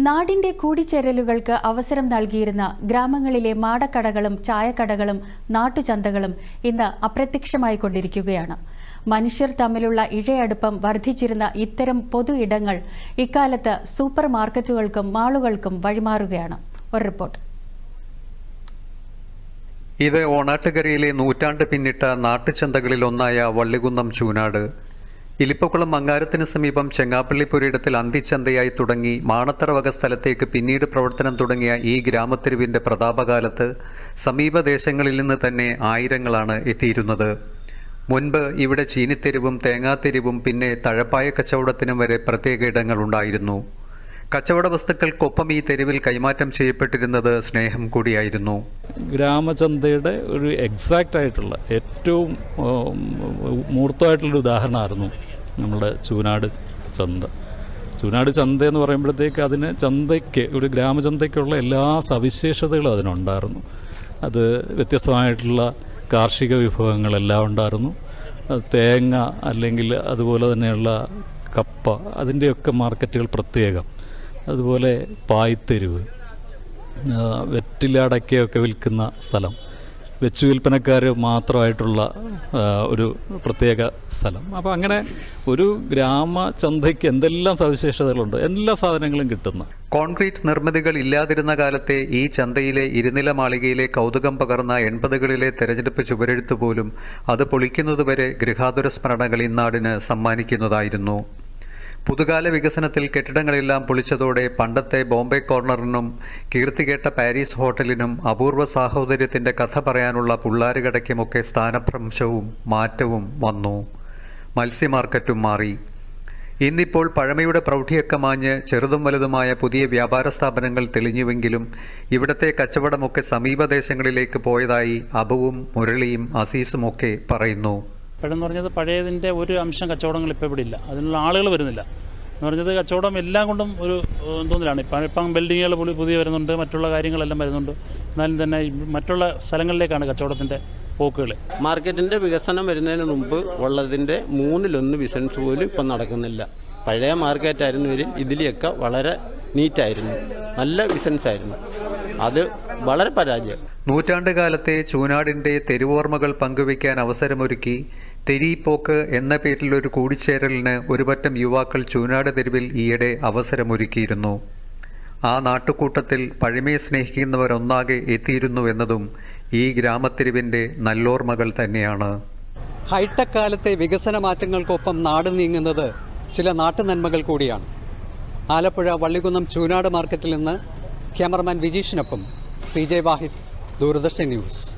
നാടിന്റെ കൂടിച്ചേരലുകൾക്ക് അവസരം നൽകിയിരുന്ന ഗ്രാമങ്ങളിലെ മാടക്കടകളും ചായക്കടകളും നാട്ടുചന്തകളും ഇന്ന് അപ്രത്യക്ഷമായി കൊണ്ടിരിക്കുകയാണ്. മനുഷ്യർ തമ്മിലുള്ള ഇഴയടുപ്പം വർദ്ധിച്ചിരുന്ന ഇത്തരം പൊതു ഇടങ്ങൾ ഇക്കാലത്ത് സൂപ്പർ മാർക്കറ്റുകൾക്കും മാളുകൾക്കും വഴിമാറുകയാണ്. ഒരു റിപ്പോർട്ട്. ഇത് ഓണാട്ടുകരയിലെ നൂറ്റാണ്ട് പിന്നിട്ട നാട്ടുചന്തകളിലൊന്നായ വള്ളികുന്നം ചൂനാട് ഇലിപ്പക്കുളം മങ്ങാരത്തിന് സമീപം ചെങ്ങാപ്പള്ളി പുരയിടത്തിൽ അന്തിച്ചന്തയായി തുടങ്ങി മാണത്തറ വക സ്ഥലത്തേക്ക് പിന്നീട് പ്രവർത്തനം തുടങ്ങിയ ഈ ഗ്രാമത്തെരുവിന്റെ പ്രതാപകാലത്ത് സമീപദേശങ്ങളിൽ നിന്ന് തന്നെ ആയിരങ്ങളാണ് എത്തിയിരുന്നത്. മുൻപ് ഇവിടെ ചീനിത്തെരുവും തേങ്ങാത്തെരുവും പിന്നെ തഴപ്പായ കച്ചവടത്തിനും വരെ പ്രത്യേക ഇടങ്ങളുണ്ടായിരുന്നു കച്ചവട വസ്തുക്കൾക്കൊപ്പം ഈ തെരുവിൽ കൈമാറ്റം ചെയ്യപ്പെട്ടിരുന്നത് സ്നേഹം കൂടിയായിരുന്നു. ഗ്രാമചന്തയുടെ ഒരു എക്സാക്റ്റ് ആയിട്ടുള്ള ഏറ്റവും മൂർത്തമായിട്ടുള്ളൊരു ഉദാഹരണമായിരുന്നു നമ്മുടെ ചൂനാട് ചന്ത. ചൂനാട് ചന്ത എന്ന് പറയുമ്പോഴത്തേക്ക് അതിന് ചന്തയ്ക്ക് ഒരു ഗ്രാമചന്തയ്ക്കുള്ള എല്ലാ സവിശേഷതകളും അതിനുണ്ടായിരുന്നു. അത് വ്യത്യസ്തമായിട്ടുള്ള കാർഷിക വിഭവങ്ങളെല്ലാം ഉണ്ടായിരുന്നു. തേങ്ങ അല്ലെങ്കിൽ അതുപോലെ തന്നെയുള്ള കപ്പ അതിന്റെയൊക്കെ മാർക്കറ്റുകൾ പ്രത്യേകം. അതുപോലെ പായ്ത്തെരുവ് വെറ്റിലടക്കയൊക്കെ വിൽക്കുന്ന സ്ഥലം. വെച്ചു വിൽപ്പനക്കാർ മാത്രമായിട്ടുള്ള ഒരു പ്രത്യേക സ്ഥലം. അപ്പോൾ അങ്ങനെ ഒരു ഗ്രാമ ചന്തയ്ക്ക് എന്തെല്ലാം സവിശേഷതകളുണ്ട്? എല്ലാ സാധനങ്ങളും കിട്ടുന്നു. കോൺക്രീറ്റ് നിർമ്മിതികൾ ഇല്ലാതിരുന്ന കാലത്തെ ഈ ചന്തയിലെ ഇരുനില മാളികയിലെ കൗതുകം പകർന്ന എൺപതുകളിലെ തെരഞ്ഞെടുപ്പ് ചുവരെഴുത്ത് പോലും അത് പൊളിക്കുന്നതുവരെ ഗൃഹാതുര സ്മരണകൾ ഇന്നാടിന് സമ്മാനിക്കുന്നതായിരുന്നു. പുതുകാല വികസനത്തിൽ കെട്ടിടങ്ങളെല്ലാം പൊളിച്ചതോടെ പണ്ടത്തെ ബോംബെ കോർണറിനും കീർത്തികേട്ട പാരീസ് ഹോട്ടലിനും അപൂർവ സാഹോദര്യത്തിന്റെ കഥ പറയാനുള്ള പുള്ളാരുകടയ്ക്കുമൊക്കെ സ്ഥാനഭ്രംശവും മാറ്റവും വന്നു. മത്സ്യ മാർക്കറ്റും മാറി. ഇന്നിപ്പോൾ പഴമയുടെ പ്രൗഢിയൊക്കെ മാഞ്ഞ് ചെറുതും വലുതുമായ പുതിയ വ്യാപാര സ്ഥാപനങ്ങൾ തെളിഞ്ഞുവെങ്കിലും ഇവിടത്തെ കച്ചവടമൊക്കെ സമീപദേശങ്ങളിലേക്ക് പോയതായി അബുവും മുരളിയും അസീസുമൊക്കെ പറയുന്നു. ഇപ്പോഴെന്ന് പറഞ്ഞത് പഴയതിന്റെ ഒരു അംശം കച്ചവടങ്ങൾ ഇപ്പോൾ ഇവിടെ ഇല്ല. അതിനുള്ള ആളുകൾ വരുന്നില്ല. എന്ന് പറഞ്ഞത് കച്ചവടം എല്ലാം കൊണ്ടും ഒരു തോന്നലാണ് ഇപ്പം ഇപ്പം ബിൽഡിങ്ങുകൾ പുതിയ വരുന്നുണ്ട് മറ്റുള്ള കാര്യങ്ങളെല്ലാം വരുന്നുണ്ട്. എന്നാലും തന്നെ മറ്റുള്ള സ്ഥലങ്ങളിലേക്കാണ് കച്ചവടത്തിന്റെ പോക്കുകൾ. മാർക്കറ്റിന്റെ വികസനം വരുന്നതിന് മുമ്പ് ഉള്ളതിന്റെ മൂന്നിലൊന്ന് ബിസിനസ് പോലും ഇപ്പം നടക്കുന്നില്ല. പഴയ മാർക്കറ്റായിരുന്നു ഇതിൽ ഇതിലെയൊക്കെ വളരെ നീറ്റായിരുന്നു. നല്ല ബിസിനസ് ആയിരുന്നു അത് വളരെ പരാജയം. നൂറ്റാണ്ട് കാലത്തെ ചൂനാടിന്റെ തെരുവോർമ്മകൾ പങ്കുവയ്ക്കാൻ അവസരമൊരുക്കി തെരീപ്പോക്ക് എന്ന പേരിൽ ഒരു കൂടിച്ചേരലിന് ഒരുപറ്റം യുവാക്കൾ ചൂനാട് തെരുവിൽ ഈയിടെ അവസരമൊരുക്കിയിരുന്നു. ആ നാട്ടുകൂട്ടത്തിൽ പഴമയെ സ്നേഹിക്കുന്നവരൊന്നാകെ എത്തിയിരുന്നു എന്നതും ഈ ഗ്രാമത്തെരുവിന്റെ നല്ലോർമ്മകൾ തന്നെയാണ്. ഹൈടെക് കാലത്തെ വികസന മാറ്റങ്ങൾക്കൊപ്പം നാട് നീങ്ങുന്നത് ചില നാട്ടുനന്മകൾ കൂടിയാണ്. ആലപ്പുഴ വള്ളികുന്നം ചൂനാട് മാർക്കറ്റിൽ നിന്ന് cameraman വിജീഷിനൊപ്പം C J Wahid. Douro das 10 News.